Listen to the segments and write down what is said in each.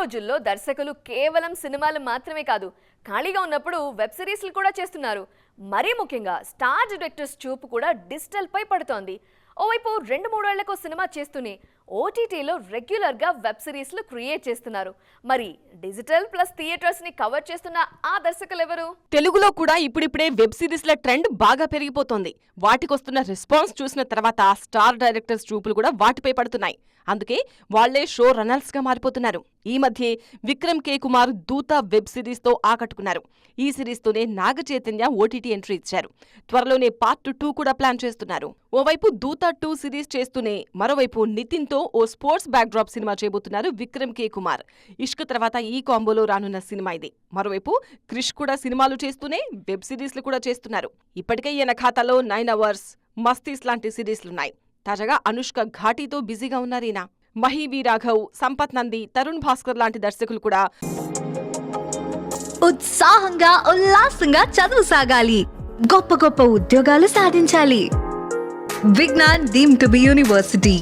రోజుల్లో దర్శకులు కేవలం సినిమాలు మాత్రమే కాదు ఖాళీగా ఉన్నప్పుడు వెబ్ సిరీస్లు కూడా చేస్తున్నారు. మరీ ముఖ్యంగా స్టార్ డైరెక్టర్స్ చూపు కూడా డిజిటల్ పై పడుతోంది. ఓవైపు రెండు మూడేళ్ళకు సినిమా చేస్తూనే ఓటీటీలో రెగ్యులర్గా వెబ్ సిరీస్లు క్రియేట్ చేస్తున్నారు. మరి డిజిటల్ ప్లస్ థియేటర్స్ని కవర్ చేస్తున్న ఆ దర్శకులు ఎవరు తెలుగులో కూడా ఇప్పుడిప్పుడే వెబ్ సిరీస్ల ట్రెండ్ బాగా పెరిగిపోతోంది. వాటికొస్తున్న రెస్పాన్స్ చూసిన తర్వాత స్టార్ డైరెక్టర్స్ చూపులు కూడా వాటిపై పడుతున్నాయి. అందుకే వాళ్ళే షో రన్నర్స్గా మారిపోతున్నారు. ఈ మధ్య విక్రమ్ కే కుమార్ దూత వెబ్ సిరీస్తో ఆకట్టుకున్నారు. ఈ సిరీస్తోనే నాగ చైతన్య ఓటీటీ ఎంట్రీ ఇచ్చారు. త్వరలోనే పార్ట్ టూ కూడా ప్లాన్ చేస్తున్నారు. ఓవైపు దూత టూ సిరీస్ చేస్తూనే మరోవైపు నితిన్తో తో ఓ స్పోర్ట్స్ బ్యాక్ డ్రాప్ సినిమా చేయబోతున్నారు విక్రమ్ కే. కుమార్. ఇష్క్ తర్వాత ఈ కాంబోలో రానున్న సినిమా ఇది. మరోవైపు క్రిష్ కూడా సినిమాలు చేస్తూనే వెబ్ సిరీస్లు కూడా చేస్తున్నారు. ఇప్పటికే ఈయన ఖాతాలో నైన్ అవర్స్ మస్తీస్ లాంటి సిరీస్లున్నాయి. తాజాగా అనుష్క ఘాటీతో బిజీగా ఉన్నారు ఈయన. మహీవి రాఘవ్ సంపత్ నంది తరుణ్ భాస్కర్ లాంటి దర్శకులు కూడా ఉత్సాహంగా ఉల్లాసంగా చదువు సాగాలి. గొప్ప గొప్ప ఉద్యోగాలు సాధించాలి. Vignan deem to be university.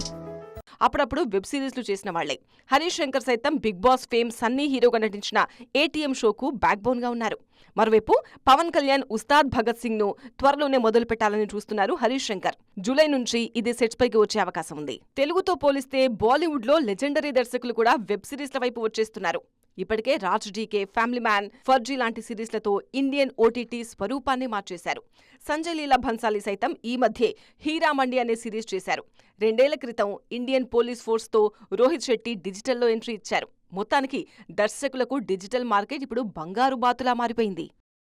అప్పుడప్పుడు వెబ్ సిరీస్లు చేసిన వాళ్ళే హరీష్ శంకర్ సైతం బిగ్ బాస్ ఫేమ్ సన్నీ హీరోగా నటించిన ఏటీఎం షోకు బ్యాక్ బోన్గా ఉన్నారు. మరోవైపు పవన్ కళ్యాణ్ ఉస్తాద్ భగత్ సింగ్ను త్వరలోనే మొదలు పెట్టాలని చూస్తున్నారు హరీష్ శంకర్. జూలై నుంచి ఇది సెట్స్ పైకి వచ్చే అవకాశం ఉంది. తెలుగుతో పోలిస్తే బాలీవుడ్లో లెజెండరీ దర్శకులు కూడా వెబ్ సిరీస్ల వైపు వచ్చేస్తున్నారు. ఇప్పటికే Raj DK family man Farzi లాంటి సిరీస్లతో ఇండియన్ ఓటీటీ స్వరూపాన్ని మార్చేశారు. సంజయ్ లీలా భన్సాలి సైతం ఈ మధ్యే హీరామండి అనే సిరీస్ చేశారు. రెండేళ్ళ క్రితం ఇండియన్ పోలీస్ ఫోర్స్తో రోహిత్ శెట్టి డిజిటల్లో ఎంట్రీ ఇచ్చారు. మొత్తానికి దర్శకులకు డిజిటల్ మార్కెట్ ఇప్పుడు బంగారు బాతులా మారిపోయింది.